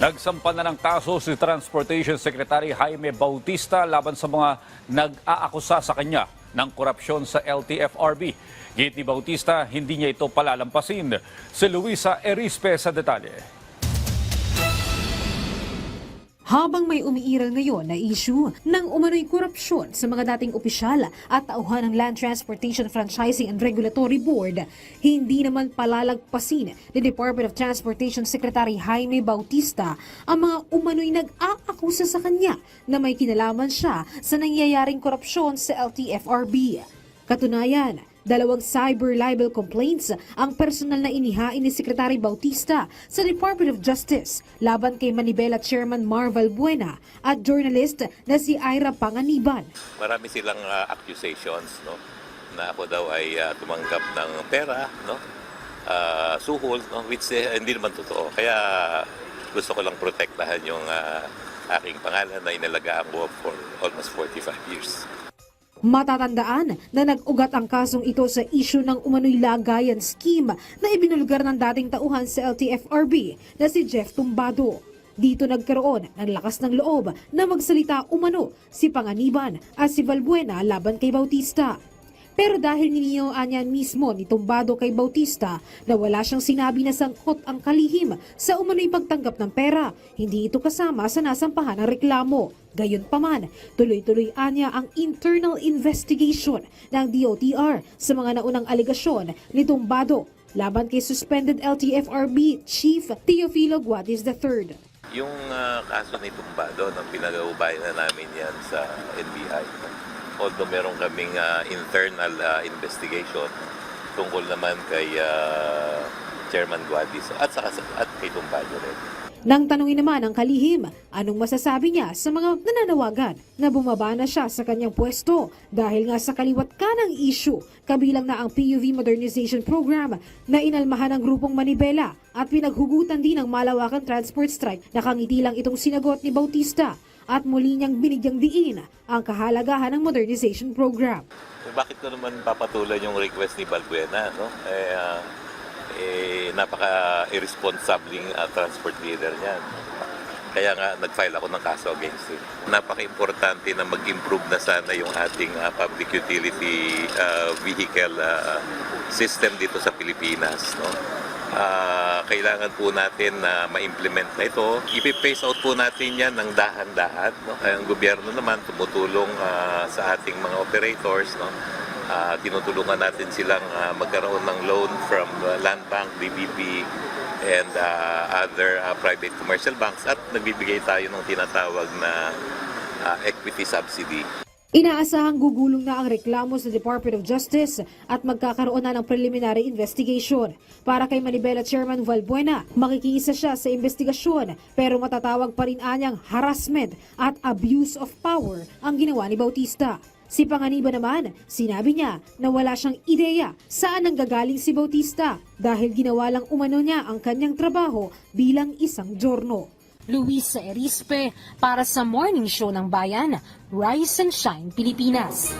Nagsampa na ng kaso si Transportation Secretary Jaime Bautista laban sa mga nag-aakusa sa kanya ng korupsyon sa LTFRB. Gate ni Bautista, hindi niya ito palalampasin. Si Luisa Erispe sa detalye. Habang may umiiral ngayon na issue ng umano'y korupsyon sa mga dating opisyal at tauhan ng Land Transportation Franchising and Regulatory Board, hindi naman palalagpasin ni Department of Transportation Secretary Jaime Bautista ang mga umano'y nag-aakusa sa kanya na may kinalaman siya sa nangyayaring korupsyon sa LTFRB. Katunayan, dalawang cyber libel complaints ang personal na inihain ni Secretary Bautista sa Department of Justice laban kay Manibela Chairman Marval Buena at journalist na si Ira Panganiban. marami silang ah, accusations no na ako daw ay ah, tumanggap ng pera no Ah, suhol no which eh, hindi naman totoo kaya gusto ko lang protektahan yung ah, aking pangalan na inalagaan ko for almost 45 years Matatandaan na nag-ugat ang kasong ito sa issue ng umano'y lagayan scheme na ibinulgar ng dating tauhan sa LTFRB na si Jeff Tumbado. Dito nagkaroon ng lakas ng loob na magsalita umano si Panganiban at si Valbuena laban kay Bautista. Pero dahil niniyawaan niya mismo ni Tumbado kay Bautista na wala siyang sinabi na sangkot ang kalihim sa umano'y pagtanggap ng pera, hindi ito kasama sa nasampahan ng reklamo. Gayon pa man, tuloy-tuloy anya ang internal investigation ng DOTR sa mga naunang aligasyon ni Tumbado laban kay suspended LTFRB Chief Teofilo Guadis III. yung ah, kaso ni Tumbado no, pinag-uubayan na namin yan sa NBI although meron kaming ah, internal ah, investigation tungkol naman kay ah, Chairman Guadis at, saka, sa- at kay Tumbado rin. Nang tanungin naman ang kalihim, anong masasabi niya sa mga nananawagan na bumaba na siya sa kanyang pwesto? Dahil nga sa kaliwat kanang issue, kabilang na ang PUV Modernization Program na inalmahan ng grupong Manibela at pinaghugutan din ng malawakan transport strike. Nakangiti lang itong sinagot ni Bautista at muli niyang binigyang diin ang kahalagahan ng modernization program. Eh, bakit ko naman papatulan yung request ni Balbuena, no? Eh, ah, eh napaka-irresponsabling ah, transport leader niyan. Kaya nga, nag-file ako ng kaso against him. Napaka-importante na mag-improve na sana yung ating ah, public utility ah, vehicle ah, system dito sa Pilipinas, no? Ah, kailangan po natin na ma-implement na ito. Ipi-phase out po natin yan ng dahan-dahan. No? Kaya ang gobyerno naman tumutulong ah, sa ating mga operators. No? Ah, tinutulungan natin silang ah, magkaroon ng loan from ah, Land Bank, DBP, and ah, other ah, private commercial banks at nagbibigay tayo ng tinatawag na ah, equity subsidy. Inaasahang gugulong na ang reklamo sa Department of Justice at magkakaroon na ng preliminary investigation. Para kay Manibela Chairman Valbuena, makikiisa siya sa investigasyon pero matatawag pa rin anyang harassment at abuse of power ang ginawa ni Bautista. Si Panganiba naman, sinabi niya na wala siyang ideya saan nanggagaling si Bautista dahil ginawa lang umano niya ang kanyang trabaho bilang isang jorno. Luisa Erispe para sa Morning Show ng Bayan, Rise and Shine Pilipinas.